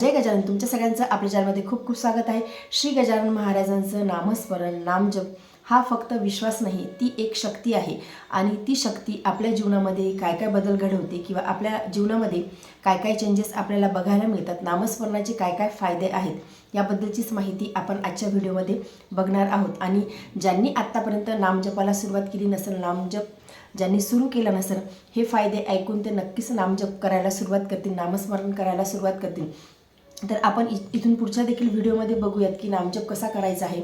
जय गजानन. तुमच्या सगळ्यांचं आपल्या चॅनलमध्ये खूप खूप स्वागत आहे. श्री गजानन महाराजांचं नामस्मरण नामजप हा फक्त विश्वास नाही ती एक शक्ती आहे. आणि ती शक्ती आपल्या जीवनामध्ये काय काय बदल घडवते किंवा आपल्या जीवनामध्ये काय काय चेंजेस आपल्याला बघायला मिळतात नामस्मरणाचे काय काय फायदे आहेत याबद्दलचीच माहिती आपण आजच्या व्हिडिओमध्ये बघणार आहोत. आणि ज्यांनी आत्तापर्यंत नामजपाला सुरुवात केली नसेल नामजप ज्यांनी सुरू केलं नसेल हे फायदे ऐकून ते नक्कीच नामजप करायला सुरुवात करतील नामस्मरण करायला सुरुवात करतील. तर आपण इथून पुढच्या देखील व्हिडिओमध्ये बघूयात की नामजप कसा करायचा आहे.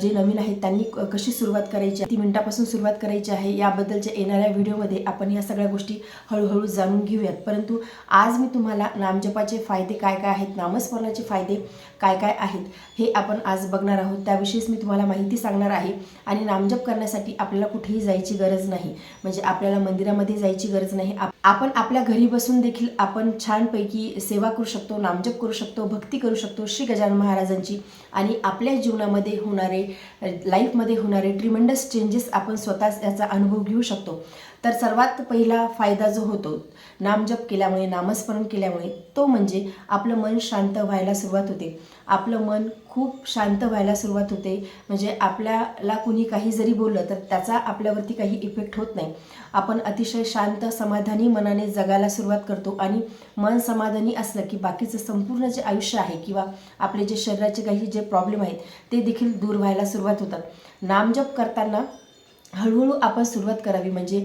जे नवीन आहेत त्यांनी कशी सुरुवात करायची आहे, किती मिनिटापासून सुरुवात करायची आहे याबद्दलच्या येणाऱ्या व्हिडिओमध्ये आपण या सगळ्या गोष्टी हळूहळू जाणून घेऊयात. परंतु आज मी तुम्हाला नामजपाचे फायदे काय काय आहेत नामस्मरणाचे फायदे काय काय आहेत हे आपण आज बघणार आहोत. त्याविषयीच मी तुम्हाला माहिती सांगणार आहे आणि नामजप करण्यासाठी आपल्याला कुठेही जायची गरज नाही. म्हणजे आपल्याला मंदिरामध्ये जायची गरज नाही. आप- आपण आपल्या घरी बसून देखील आपण छानपैकी सेवा करू शकतो नामजप करू शकतो भक्ती करू शकतो श्री गजानन महाराजांची. आणि आपल्या जीवनामध्ये होणारे लाईफमध्ये होणारे ट्रिमेंडस चेंजेस आपण स्वतःच याचा अनुभव घेऊ शकतो. तर सर्वात पहिला फायदा जो होतो नामजप केल्यामुळे नामस्मरण केल्यामुळे तो म्हणजे आपलं मन शांत व्हायला सुरुवात होते. आपलं मन खूप शांत व्हायला सुरुवात होते. म्हणजे आपल्याला कुणी काही जरी बोललं तर त्याचा आपल्यावरती काही इफेक्ट होत नाही. आपण अतिशय शांत समाधानी मनाने जगायला सुरुवात करतो आणि मन समाधानी असलं की बाकीचं संपूर्ण जे आयुष्य आहे किंवा आपले जे शरीराचे काही जे प्रॉब्लेम आहेत ते देखील दूर व्हायला सुरुवात होतात. नामजप करताना हळूहळू आपण सुरुवात करावी. म्हणजे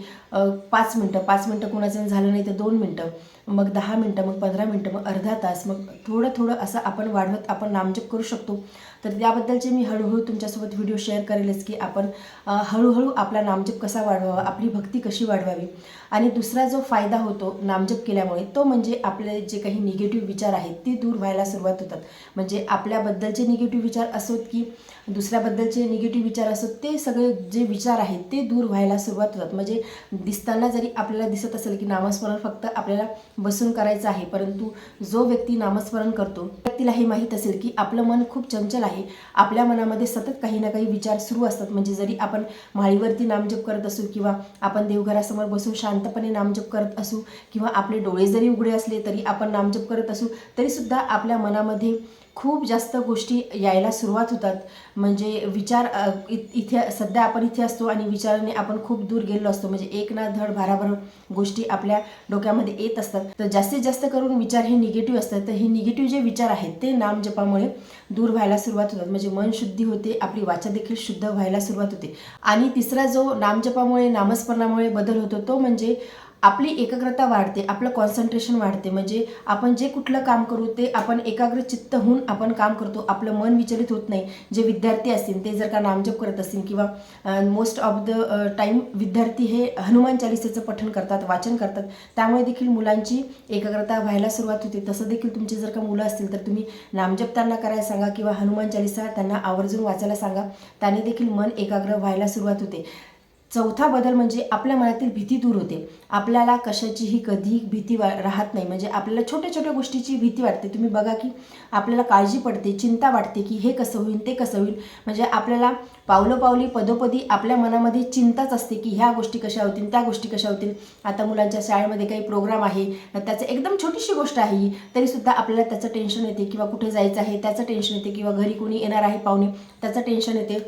पाच मिनटं पाच मिनटं कोणाचं झालं नाही तर दोन मिनटं मग दहा मिनटं मग पंधरा मिनटं मग अर्धा तास मग थोडं थोडं असं आपण वाढवत आपण नामजप करू शकतो. तर त्याबद्दलचे मी हळूहळू तुमच्यासोबत व्हिडिओ शेअर करेलच की आपण हळूहळू आपला नामजप कसा वाढवावा आपली भक्ती कशी वाढवावी. आणि दुसरा जो फायदा होतो नामजप केल्यामुळे तो म्हणजे आपले जे काही निगेटिव्ह विचार आहेत ते दूर व्हायला सुरुवात होतात. म्हणजे आपल्याबद्दलचे निगेटिव्ह विचार असोत की दुसऱ्याबद्दलचे निगेटिव्ह विचार असोत ते सगळे जे विचार आहेत ते दूर व्हायला सुरुवात होतात. म्हणजे दिसताना जरी आपल्याला दिसत असेल की नामस्मरण फक्त आपल्याला बसून करायचं आहे परंतु जो व्यक्ती नामस्मरण करतो व्यक्तीला हे माहीत असेल की आपलं मन खूप चंचल आहे. आपल्या मनामध्ये सतत काही ना काही विचार सुरू असतात. म्हणजे जरी आपण माळीवरती नामजप करत असू किंवा आपण देवघरासमोर बसून शांतपणे नामजप करत असू किंवा आपले डोळे जरी उघडे असले तरी आपण नामजप करत असू तरीसुद्धा आपल्या मनामध्ये खूप जास्त गोष्टी यायला सुरुवात होतात. म्हणजे विचार इ- इथे सध्या आपण इथे असतो आणि विचाराने आपण खूप दूर गेलेलो असतो. म्हणजे एक ना धड भाराभर गोष्टी आपल्या डोक्यामध्ये येत असतात. तर जास्तीत जास्त करून विचार हे निगेटिव्ह असतात. तर हे निगेटिव्ह जे विचार आहेत ते नामजपामुळे दूर व्हायला सुरुवात होतात. म्हणजे मन शुद्धी होते आपली वाचा देखील शुद्ध व्हायला सुरुवात होते. आणि तिसरा जो नामजपामुळे नामस्मरणामुळे बदल होतो तो म्हणजे आपली एकाग्रता वाढते आपलं कॉन्सन्ट्रेशन वाढते. म्हणजे आपण जे कुठलं काम करू ते आपण एकाग्र चित्त होऊन आपण काम करतो. आपलं मन विचलित होत नाही. जे विद्यार्थी असतील ते जर का नामजप करत असतील किंवा मोस्ट ऑफ द टाईम विद्यार्थी हे हनुमान चालिसेचं पठण करतात वाचन करतात. त्यामुळे देखील मुलांची एकाग्रता व्हायला सुरुवात होते. तसं देखील तुमचे जर का मुलं असतील तर तुम्ही नामजप त्यांना करायला सांगा किंवा हनुमान चालिसा त्यांना आवर्जून वाचायला सांगा. त्याने देखील मन एकाग्र व्हायला सुरुवात होते. चौथा बदल म्हणजे आपल्या मनातील भीती दूर होते. आपल्याला कशाचीही कधी भीती वा राहत नाही. म्हणजे आपल्याला छोट्या छोट्या गोष्टीची भीती वाटते. तुम्ही बघा की आपल्याला काळजी पडते चिंता वाटते की हे कसं होईल ते कसं होईल. म्हणजे आपल्याला पावलोपावली पदोपदी आपल्या मनामध्ये चिंताच असते की ह्या गोष्टी कशा होतील त्या गोष्टी कशा होतील. आता मुलांच्या शाळेमध्ये काही प्रोग्राम आहे त्याचं एकदम छोटीशी गोष्ट आहे ही तरीसुद्धा आपल्याला त्याचं टेन्शन येते किंवा कुठे जायचं आहे त्याचं टेन्शन येते किंवा घरी कोणी येणार आहे पाहुणे त्याचं टेन्शन येते.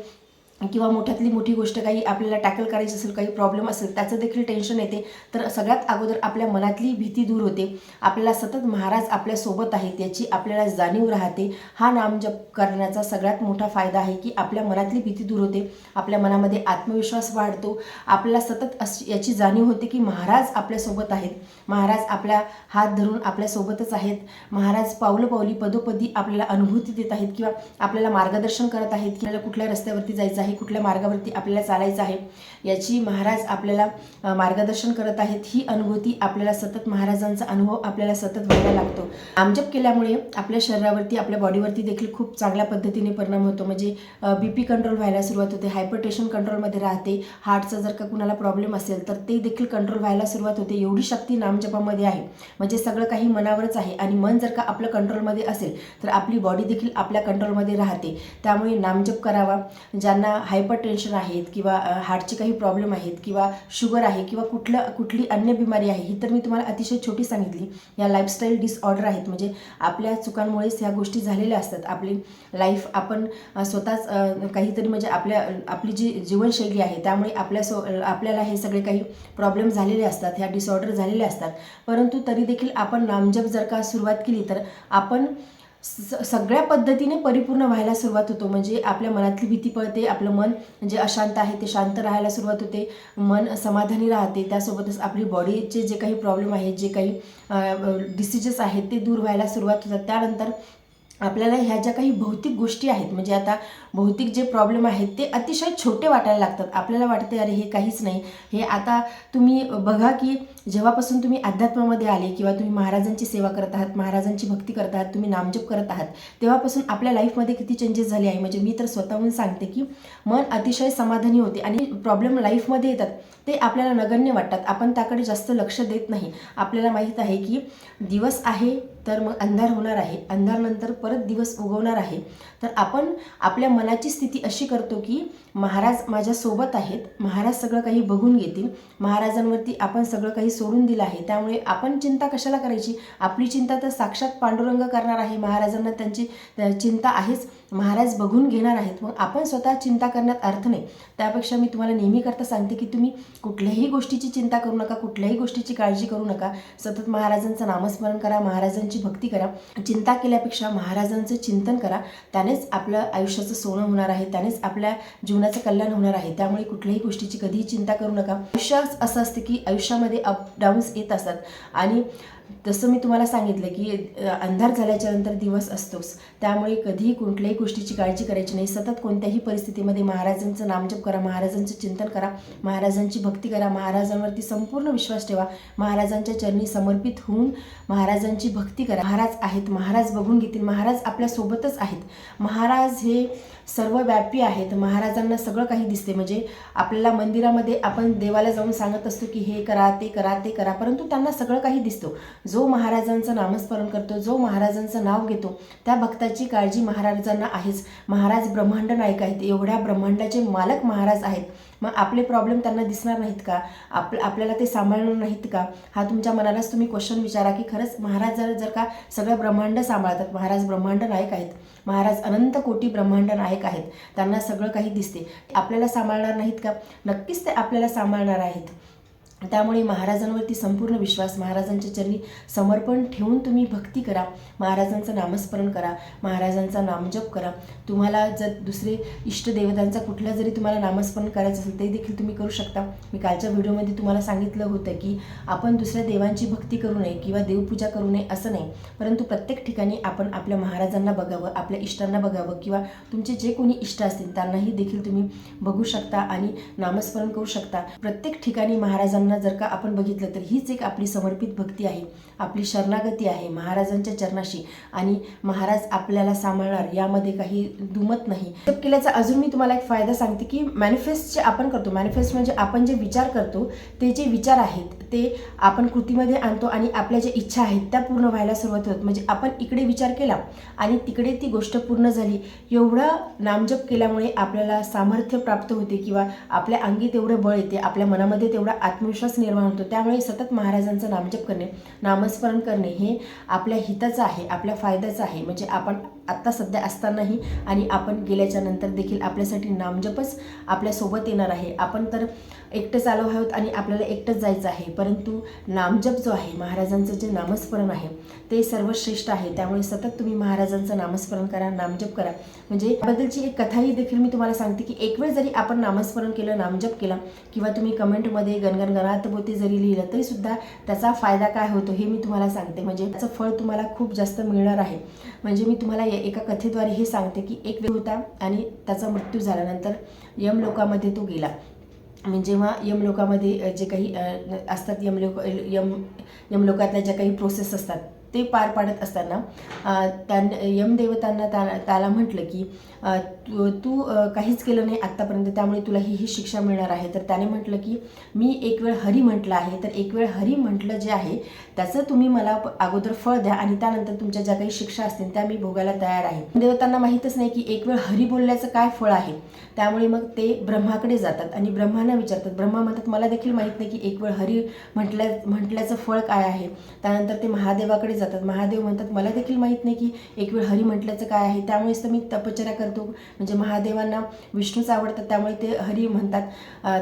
किंवा मोठ्यातली मोठी गोष्ट काही आपल्याला टॅकल करायची असेल काही प्रॉब्लेम असेल त्याचं देखील टेन्शन येते. तर सगळ्यात अगोदर आपल्या मनातली भीती दूर होते. आपल्याला सतत महाराज आपल्यासोबत आहेत याची आपल्याला जाणीव राहते. हा नामजप करण्याचा सगळ्यात मोठा फायदा आहे की आपल्या मनातली भीती दूर होते. आपल्या मनामध्ये आत्मविश्वास वाढतो. आपल्याला सतत अशी याची जाणीव होते की महाराज आपल्यासोबत आहेत. महाराज आपल्या हात धरून आपल्यासोबतच आहेत. महाराज पावलं पावली पदोपदी आपल्याला अनुभूती देत आहेत किंवा आपल्याला मार्गदर्शन करत आहेत की आपल्याला कुठल्या रस्त्यावरती जायचं आहे. कुठल्या मार्गावरती आपल्याला चालायचं आहे याची महाराज आपल्याला मार्गदर्शन करत आहेत. ही अनुभूती आपल्याला सतत महाराजांचा अनुभव आपल्याला सतत व्हायला लागतो. आमजप केल्यामुळे आपल्या शरीरावरती आपल्या बॉडीवरती देखील खूप चांगल्या पद्धतीने परिणाम होतो. म्हणजे बी पी कंट्रोल व्हायला सुरुवात होते हायपरटेशन कंट्रोलमध्ये राहते. हार्टचा जर का कुणाला प्रॉब्लेम असेल तर ते देखील कंट्रोल व्हायला सुरुवात होते. एवढी शक्ती नामजपामध्ये आहे. म्हणजे सगळं काही मनावरच आहे आणि मन जर का आपलं कंट्रोलमध्ये असेल तर आपली बॉडी देखील आपल्या कंट्रोलमध्ये राहते. त्यामुळे नामजप करावा. ज्यांना हायपर टेन्शन आहेत किंवा हार्टचे काही प्रॉब्लेम आहेत किंवा शुगर आहे किंवा कुठलं कुठली अन्य बिमारी आहे ही तर मी तुम्हाला अतिशय छोटी सांगितली. या लाईफस्टाईल डिसऑर्डर आहेत म्हणजे आपल्या चुकांमुळेच ह्या गोष्टी झालेल्या असतात. आपली लाईफ आपण स्वतःच काहीतरी म्हणजे आपल्या आपली जी जीवनशैली आहे त्यामुळे आपल्या सो आपल्याला हे सगळे काही प्रॉब्लेम झालेले असतात ह्या डिसऑर्डर झालेले असतात. परंतु तरी देखील आपण नामजप जर का सुरुवात केली तर आपण सगळ्या पद्धतीने परिपूर्ण व्हायला सुरुवात होतो. म्हणजे आपल्या मनातली भीती पळते आपलं मन जे अशांत आहे ते शांत राहायला सुरुवात होते. मन समाधानी राहते. त्यासोबतच आपली बॉडीचे जे काही प्रॉब्लेम आहेत जे काही डिसिजेस आहेत ते दूर व्हायला सुरुवात होतात. त्यानंतर आपल्याला ह्या ज्या काही भौतिक गोष्टी आहेत म्हणजे आता भौतिक जे प्रॉब्लेम आहेत ते अतिशय छोटे वाटायला लागतात. आपल्याला वाटते अरे हे काहीच नाही. हे आता तुम्ही बघा की जेव्हापासून तुम्ही अध्यात्मामध्ये आले किंवा तुम्ही महाराजांची सेवा करत आहात महाराजांची भक्ती करत आहात तुम्ही नामजप करत आहात तेव्हापासून आपल्या लाईफमध्ये किती चेंजेस झाले आहे. म्हणजे मी तर स्वतःहून सांगते की मन अतिशय समाधानी होते आणि प्रॉब्लेम लाईफमध्ये येतात. ते आपल्याला नगण्य वाटतात. आपण त्याकडे जास्त लक्ष देत नाही. आपल्याला माहीत आहे की दिवस आहे तर मग अंधार होणार आहे. अंधारनंतर परत दिवस उगवणार आहे. तर आपण आपल्या मनाची स्थिती अशी करतो की महाराज माझ्यासोबत आहेत. महाराज सगळं काही बघून घेतील. महाराजांवरती आपण सगळं काही सोडून दिलं आहे. त्यामुळे आपण चिंता कशाला करायची? आपली चिंता तर साक्षात पांडुरंग करणार आहे. महाराजांना त्यांची चिंता आहेच. महाराज बघून घेणार आहेत. मग आपण स्वतः चिंता करण्यात अर्थ नाही. त्यापेक्षा मी तुम्हाला नेहमी करता सांगते की तुम्ही कुठल्याही गोष्टीची चिंता करू नका. कुठल्याही गोष्टीची काळजी करू नका. सतत महाराजांचं नामस्मरण करा. महाराजांची भक्ती करा. चिंता केल्यापेक्षा महाराजांचं चिंतन करा. त्यानेच आपलं आयुष्याचं सोनं होणार आहे त्यानेच आपल्या जीवनाचं कल्याण होणार आहे. त्यामुळे कुठल्याही गोष्टीची कधीही चिंता करू नका. आयुष्य असं असतं की आयुष्यामध्ये अप डाऊन्स येत असतात. आणि जसं मी तुम्हाला सांगितलं की अंधार झाल्याच्यानंतर दिवस असतोच. त्यामुळे कधीही कुठल्याही गोष्टीची काळजी करायची नाही. सतत कोणत्याही परिस्थितीमध्ये महाराजांचं नामजप करा महाराजांचं चिंतन करा महाराजांची भक्ती करा महाराजांवरती संपूर्ण विश्वास ठेवा. महाराजांच्या चरणी समर्पित होऊन महाराजांची भक्ती करा. महाराज आहेत महाराज बघून घेतील. महाराज आपल्यासोबतच आहेत. महाराज हे सर्वव्यापी आहेत. महाराजांना सगळं काही दिसते. म्हणजे आपल्याला मंदिरामध्ये आपण देवाला जाऊन सांगत असतो की हे करा ते करा ते करा. परंतु त्यांना सगळं काही दिसतो. जो महाराजांचं नामस्मरण करतो जो महाराजांचं नाव घेतो त्या भक्ताची काळजी महाराजांना आहेच. महाराज ब्रह्मांड नायक आहेत. एवढ्या ब्रह्मांडाचे मालक महाराज आहेत. मग आपले प्रॉब्लेम त्यांना दिसणार नाहीत का? आप आपल्याला ते सांभाळणार नाहीत का? हा तुमच्या मनालाच तुम्ही क्वेश्चन विचारा की खरंच महाराज जर जर का सगळं ब्रह्मांड सांभाळतात महाराज ब्रह्मांड नायक आहेत महाराज अनंत कोटी ब्रह्मांड नायक आहेत त्यांना सगळं काही दिसते आपल्याला सांभाळणार नाहीत का? नक्कीच ते आपल्याला सांभाळणार आहेत. त्यामुळे महाराजांवरती संपूर्ण विश्वास महाराजांच्या चरणी समर्पण ठेवून तुम्ही भक्ती करा. महाराजांचं नामस्मरण करा. महाराजांचा नामजप करा. तुम्हाला जर दुसरे इष्टदेवतांचा कुठला जरी तुम्हाला नामस्मरण करायचं असेल ते देखील तुम्ही करू शकता. मी कालच्या व्हिडिओमध्ये तुम्हाला सांगितलं होतं की आपण दुसऱ्या देवांची भक्ती करू नये किंवा देवपूजा करू नये असं नाही. परंतु प्रत्येक ठिकाणी आपण आपल्या महाराजांना बघावं आपल्या इष्टांना बघावं किंवा तुमचे जे कोणी इष्ट असतील त्यांनाही देखील तुम्ही बघू शकता आणि नामस्मरण करू शकता. प्रत्येक ठिकाणी महाराजांना जर का आपण बघितलं तर हीच एक आपली समर्पित भक्ती आहे. आपली शरणागती आहे महाराजांच्या चरणाशी. आणि महाराज आपल्याला सांभाळणार यामध्ये काही दुमत नाही. जप केल्याचा अजून मी तुम्हाला एक फायदा सांगते की मॅनिफेस्ट जे आपण करतो मॅनिफेस्ट म्हणजे आपण जे विचार करतो ते जे विचार आहेत ते आपण कृतीमध्ये आणतो आणि आपल्या ज्या इच्छा आहेत त्या पूर्ण व्हायला सुरुवात होत. म्हणजे आपण इकडे विचार केला आणि तिकडे ती गोष्ट पूर्ण झाली. एवढं नामजप केल्यामुळे आपल्याला सामर्थ्य प्राप्त होते किंवा आपल्या अंगी तेवढं बळ येते आपल्या मनामध्ये तेवढा आत्मविश्वास निर्माण होतो. त्यामुळे सतत महाराजांचं नामजप करणे नामस्मरण करणे हे आपल्या हिताचं आहे आपल्या फायद्याचं आहे. म्हणजे आपण आत्ता सध्या असतानाही आणि आपण गेल्याच्यानंतर देखील आपल्यासाठी नामजपच आपल्यासोबत येणार आहे. आपण तर एकटेच आलो आहोत आणि आपल्याला एकटंच जायचं आहे. परंतु नामजप जो आहे महाराजांचं जे नामस्मरण आहे ते सर्वश्रेष्ठ आहे. त्यामुळे सतत तुम्ही महाराजांचं नामस्मरण करा नामजप करा. म्हणजे याबद्दलची एक कथाही देखील मी तुम्हाला सांगते की एक वेळ जरी आपण नामस्मरण केलं नामजप केला किंवा तुम्ही कमेंटमध्ये गणगण गणात बोते जरी लिहिलं तरीसुद्धा त्याचा फायदा काय होतो हे मी तुम्हाला सांगते. म्हणजे त्याचं फळ तुम्हाला खूप जास्त मिळणार आहे. म्हणजे मी तुम्हाला या एका कथेद्वारे हे सांगते की एक व्यक्ती होता आणि त्याचा मृत्यू झाल्यानंतर यमलोकामध्ये तो गेला. म्हणजे जेव्हा यमलोकामध्ये जे काही असतात यमलोक यम यमलोकातल्या ज्या काही प्रोसेस असतात ते पार पाडत असताना अ, त्यां यमदेवतांना त्या त्याला म्हटलं की तू तू काहीच केलं नाही आत्तापर्यंत त्यामुळे तुला ही ही शिक्षा मिळणार आहे. तर त्याने म्हटलं की मी एक वेळ हरी म्हटलं आहे. तर एक वेळ हरी म्हटलं जे आहे त्याचं तुम्ही मला प- अगोदर फळ द्या आणि त्यानंतर तुमच्या ज्या काही शिक्षा असतील त्या मी भोगायला तयार आहे. देवतांना माहीतच नाही की एक वेळ हरी बोलल्याचं काय फळ आहे. त्यामुळे मग ते ब्रह्माकडे जातात आणि ब्रह्मांना विचारतात. ब्रह्मा म्हणतात मला देखील माहीत नाही की एक वेळ हरी म्हटल्या म्हटल्याचं फळ काय आहे. त्यानंतर ते महादेवाकडे जातात. महादेव म्हणतात मला देखील माहीत नाही की एक वेळ हरी म्हटल्याचं काय आहे. त्यामुळेच तर मी तपश्चर्या करतो. म्हणजे महादेवांना विष्णूच आवडतात त्यामुळे ते हरी म्हणतात.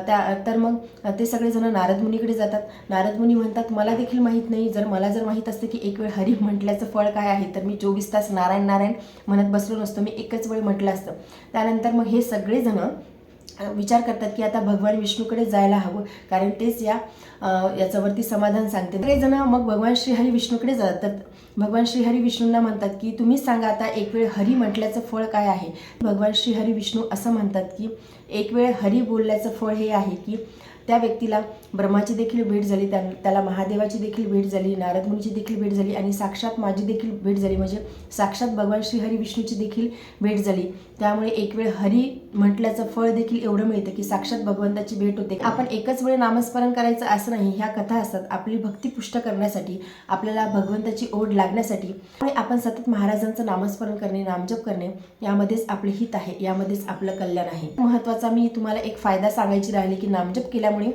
त्या तर मग ते सगळेजण नारद मुनीकडे जातात. नारद मुनी म्हणतात मला देखील माहीत नाही. जर मला जर माहीत असतं की एक वेळ हरी म्हटल्याचं फळ काय आहे तर मी चोवीस तास नारायण नारायण म्हणत बसलो नसतो. मी एकच वेळ म्हटलं असतं. त्यानंतर मग हे सगळेजण विचार करतात की आता भगवान विष्णूकडे जायला हवं. कारण तेच या याच्यावरती समाधान सांगते. सगळेजण मग भगवान श्रीहरी विष्णूकडे जातात. भगवान श्रीहरी विष्णूंना म्हणतात की तुम्हीच सांगा आता एक वेळ हरी म्हटल्याचं फळ काय आहे? भगवान श्रीहरी विष्णू असं म्हणतात की एक वेळ हरी बोलल्याचं फळ हे आहे की त्या व्यक्तीला ब्रह्माची देखील भेट झाली त्या त्याला महादेवाची देखील भेट झाली नारद मुनीची देखील भेट झाली आणि साक्षात माझी देखील भेट झाली. म्हणजे साक्षात भगवान श्रीहरी विष्णूची देखील भेट झाली. त्यामुळे एक वेळ हरी म्हटल्याचं फळ देखील एवढं मिळतं की साक्षात भगवंताची भेट होते. आपण एकच वेळ नामस्मरण करायचं असं नाही. ह्या कथा असतात. आपली भक्ती पुष्ट करण्यासाठी आपल्याला भगवंताची ओढ लागण्यासाठी आपण सतत महाराजांचं नामस्मरण करणे नामजप करणे यामध्येच आपले हित आहे. यामध्येच आपलं कल्याण आहे. महत्त्वाचं मी तुम्हाला एक फायदा सांगायची राहिली की नामजप केल्यामुळे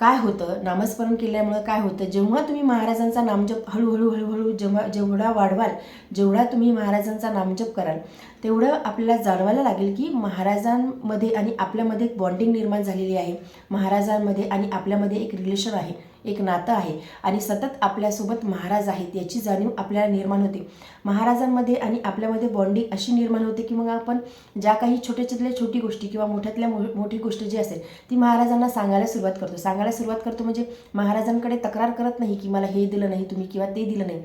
काय होतं? नामस्मरण केल्यामुळं काय होतं? जेव्हा तुम्ही महाराजांचा नामजप हळूहळू हळूहळू जेव्हा जेवढा वाढवाल जेवढा तुम्ही महाराजांचा नामजप कराल तेवढं आपल्याला जाणवायला लागेल की महाराजांमध्ये आणि आपल्यामध्ये एक बॉन्डिंग निर्माण झालेली आहे. महाराजांमध्ये आणि आपल्यामध्ये एक रिलेशन आहे. एक नातं आहे. आणि सतत आपल्यासोबत महाराज आहेत याची जाणीव आपल्याला निर्माण होते. महाराजांमध्ये आणि आपल्यामध्ये बॉन्डिंग अशी निर्माण होते की मग आपण ज्या काही छोट्याच्यातल्या छोटी गोष्टी किंवा मोठ्यातल्या मो मोठी गोष्ट जी असेल ती महाराजांना सांगायला सुरुवात करतो. सांगायला सुरुवात करतो म्हणजे महाराजांकडे तक्रार करत नाही की मला हे दिलं नाही तुम्ही किंवा ते दिलं नाही.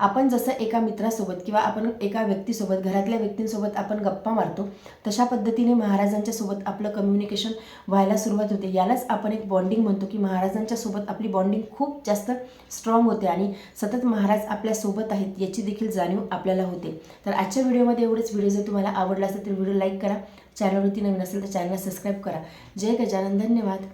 आपण जसं एका मित्रासोबत किंवा आपण एका व्यक्तीसोबत घरातल्या व्यक्तींसोबत आपण गप्पा मारतो तशा पद्धतीने महाराजांच्या सोबत आपलं कम्युनिकेशन व्हायला सुरुवात होते. यालाच आपण एक बॉन्डिंग म्हणतो की महाराजांच्या सोबत आपली बॉन्डिंग खूप जास्त स्ट्रॉंग होते आणि सतत महाराज आपल्यासोबत आहेत याची देखील जाणीव आपल्याला होते. तर आजच्या व्हिडिओमध्ये एवढंच. व्हिडिओ जर तुम्हाला आवडला असेल तर व्हिडिओ लाईक करा. चॅनलवरती नवीन असेल तर चॅनलला सबस्क्राईब करा. जय गजानन. धन्यवाद.